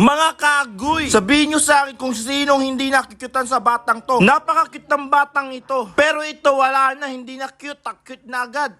Mga kagoy, sabihin nyo sa akin kung sinong hindi nakikyutan sa batang to. Napaka-cute ng batang ito. Pero ito wala na, hindi na cute, cute na agad.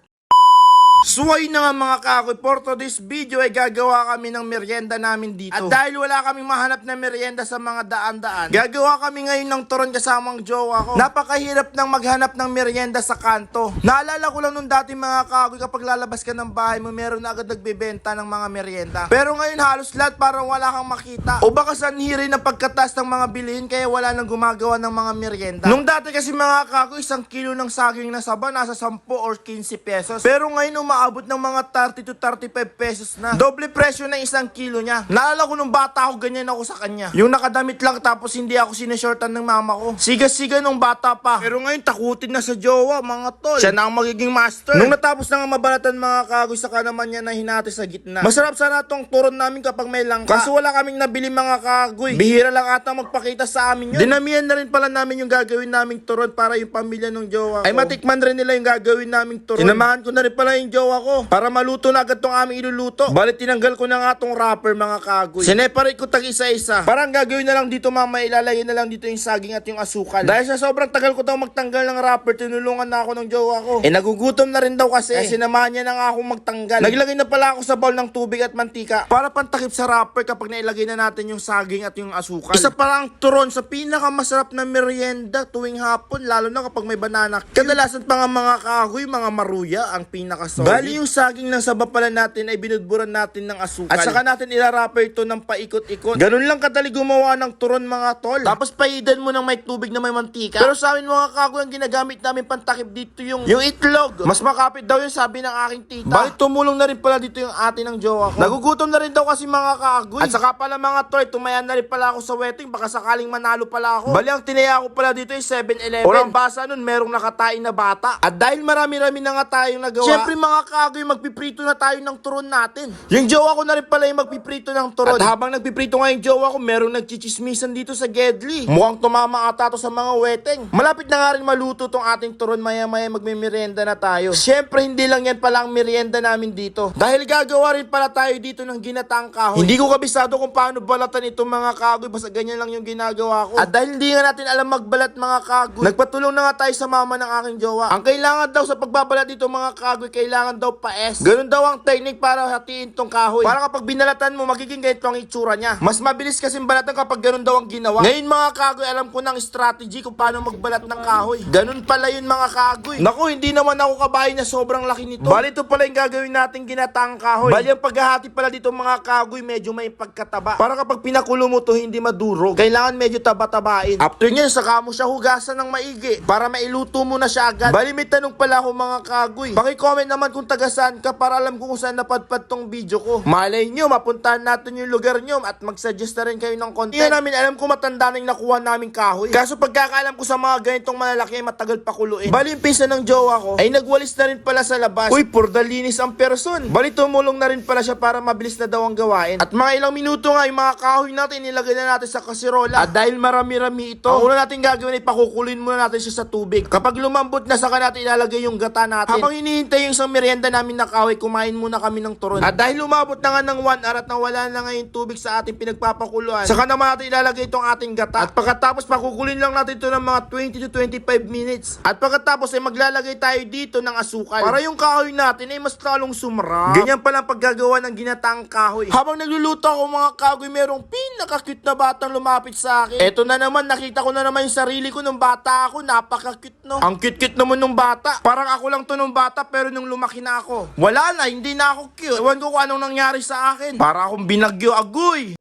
Suway na nga mga kakoy, for today's video ay gagawa kami ng merienda namin dito. At dahil wala kaming mahanap na merienda sa mga daan-daan, gagawa kami ngayon ng turon kasamang jowa ko. Napakahirap nang maghanap ng merienda sa kanto. Naalala ko lang nung dati mga kakoy, kapag lalabas ka ng bahay mo, meron na agad nagbebenta ng mga merienda. Pero ngayon halos lahat parang wala kang makita. O baka sanhiri ng pagkatas ng mga bilihin kaya wala nang gumagawa ng mga merienda. Nung dati kasi mga kakoy, isang kilo ng saging na saba nasa 10 or 15 pesos. Pero ngayon umaabot ng mga 30 to 35 pesos na. Doble presyo ng isang kilo niya. Naalala ko nung bata ako, ganyan ako sa kanya. Yung nakadamit lang tapos hindi ako sinishortan ng mama ko. Siga-siga nung bata pa. Pero ngayon takutin na sa jowa, mga tol. Siya na ang magiging master. Nung natapos na nga mabalatan mga kagoy, saka naman niya na hinati sa gitna. Masarap sana tong turon namin kapag may langka. Kaso wala kaming nabili mga kagoy. Bihira lang ata magpakita sa amin yun. Dinamihan na rin pala namin yung gagawin naming turon para yung pamilya ng jowa ko. Ay matikman rin nila yung gagawin naming turon. Sinamahan ko na rin pala yung jowa ko para maluto na agad tong aming iluluto. Balit tinanggal ko na nga tong wrapper mga kagoy. Sineparate ko tag isa-isa. Parang gagawin na lang dito mama, ilalagay na lang dito yung saging at yung asukal. Dahil sa sobrang tagal ko daw magtanggal ng wrapper, tinulungan na ako ng jowa ko. Eh nagugutom na rin daw kasi. Eh sinamahan niya na nga akong magtanggal. Naglagay na pala ako sa bowl ng tubig at mantika para pantakip sa wrapper kapag nailagay na natin yung saging at yung asukal. Isa pa lang turon sa pinakamasarap na merienda tuwing hapon, lalo na kapag may banana. Kadalasan pa nga mga kahoy, mga maruya ang pinaka Bali yung saging ng saba pala natin ay binudburan natin ng asukal. At saka natin ilarapper ito ng paikot-ikot. Ganun lang kadali gumawa ng turon mga tol. Tapos paidan mo ng may tubig na may mantika. Pero sa amin mga kagoy, ang ginagamit namin pantakip dito yung, yung itlog. Mas makapit daw yun sabi ng aking tita. Bakit tumulong na rin pala dito yung ate ng jowa ko? Nagugutom na rin daw kasi mga kagoy. At saka pala mga tol, tumayan na rin pala ako sa wedding. Baka sakaling manalo pala ako. Bali ang tinaya ko pala dito yung 7-Eleven. Or ang basa nun, merong nakatain na bata. At dahil marami-rami na nga tayong nagawa. Siyempre mga kagoy, magpiprito na tayo ng turon natin. Yung jowa ko na rin pala yung magpiprito ng turon. At habang nagpiprito nga yung jowa ko, merong nagchichismisan dito sa Gedli. Mukhang tumama ata to sa mga weteng. Malapit na nga rin maluto tong ating turon maya-maya magmimerienda na tayo. Siyempre hindi lang yan pala ang merienda namin dito. Dahil gagawa rin pala tayo dito ng ginatang kahoy. Hindi ko kabisado kung paano balatan itong mga kagoy basta ganyan lang yung ginagawa ko. At dahil hindi nga natin alam magbalat mga kagoy, nagpatulong na nga tayo sa mama ng aking jowa. Ang kailangan daw sa pagbabalat dito mga kagoy, kailangan daw pa-S. Ganun daw ang technique para hatiin tong kahoy. Para kapag binalatan mo, magiging ganito ang itsura niya. Mas mabilis kasi balatan kapag ganun daw ang ginawa. Ngayon mga kagoy, alam ko ng strategy kung paano magbalat ng kahoy. Ganun pala yun mga kagoy. Naku, hindi naman ako kabahay na sobrang laki nito. Bali ito pala yung gagawin natin ginatang kahoy. Bali ang paghahati pala dito mga kagoy, medyo may pagkataba. Para kapag pinakulo mo to, hindi madurog. Kailangan medyo taba-tabain. After nyan, saka mo siya hugasan ng maigi para mailuto mo na siya agad. Bali may tanong pala ako mga kagoy. Paki-comment naman kung taga saan ka para alam ko kung saan napadpad tong video ko. Malay nyo, mapuntahan natin yung lugar nyo at mag-suggest na rin kayo ng content. Hindi namin alam kung matanda na yung nakuha namin kahoy. Kaso pagkakaalam ko sa mga ganitong malalaki ay matagal pa kuluin. Bali yung pinsan ng jowa ko ay nagwalis na rin pala sa labas. Uy, purdalinis ang person. Bali tumulong na rin pala siya para mabilis na daw ang gawain. At mga ilang minuto nga yung mga kahoy natin nilagay na natin sa kasirola. At dahil marami-rami ito, ang una natin gagawin ay pakukulin muna natin siya sa tubig. Kapag lumambot na saka natin ilalagay yung gata natin. Habang hinihintay yung isang merienda namin na kahoy, kumain muna kami ng turon. At dahil lumabot na nga ng 1 hour at nawala na nga yung tubig sa ating pinagpapakuluan, saka naman natin ilalagay itong ating gata. At pagkatapos pakukulin lang natin ito ng mga 20 to 25 minutes. At pagkatapos ay maglalagay tayo dito ng asukal. Para yung kahoy natin ay mas lalong sumrap. Ganyan pala ang paggagawa ng ginataang kahoy. Habang nagluluto ako mga kahoy, merong pinaka-cute na batang lumapit sa akin. Eto na naman, nakita ko na naman yung sarili ko nung bata ako. Napaka-cute no. Ang cute-cute naman nung bata. Parang ako lang to nung bata pero nung lumaki na ako. Wala na, hindi na ako cute. Ewan ko kung anong nangyari sa akin. Para akong binagyo agoy.